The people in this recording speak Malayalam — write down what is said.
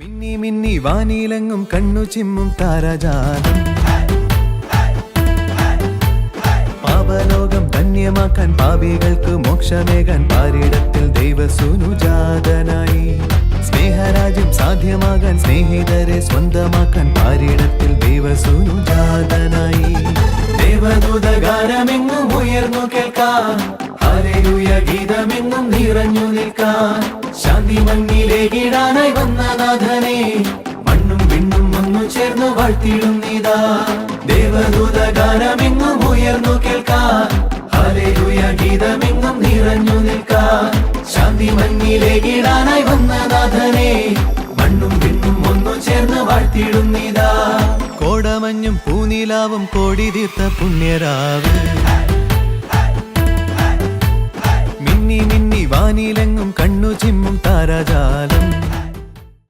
മിന്നി മിന്നി വാനിലങ്ങും കണ്ണു ചിമ്മും താരജാലം. പാപലോകം ധന്യമാക്കാൻ പാപികൾക്ക് മോക്ഷമേകാൻ പാരിടത്തിൽ ദൈവസുനുജാതനായി. സ്നേഹരാജ്യം സാധ്യമാകാൻ സ്നേഹിതരെ സ്വന്തമാക്കാൻ പാരിടത്തിൽ ദൈവസുനുജാതനായി. ദേവദൂതഗാനമെങ്ങും ഉയർന്നു കേൾക്കാൻ ഗീതമെങ്ങും നിറഞ്ഞു നിൽക്കാൻ ശാന്തി മണ്ണിലേക്കിടാനായി വന്ന വാഴ്ത്തിടും ചേർന്നു വാഴ്ത്തിടുന്നിതാ. ദേവദൂത ഗാനമെങ്ങും ഉയർന്നു കേൾക്കാൻ. ഹരയുയ ഗീതമെങ്ങും നിറഞ്ഞു നിൽക്കാൻ. ശാന്തി മണ്ണിലേകിടാനായി വന്ന നാഥനെ മണ്ണും പിന്നും ഒന്നു ചേർന്ന് വാഴ്ത്തിടുന്നിതാ. കോടമഞ്ഞും പൂനിലാവും കോടി തീർത്ത പുണ്യരാവ്. മിന്നി മിന്നി വാനിലെങ്ങും കണ്ണു ചിമ്മും താരജാലം.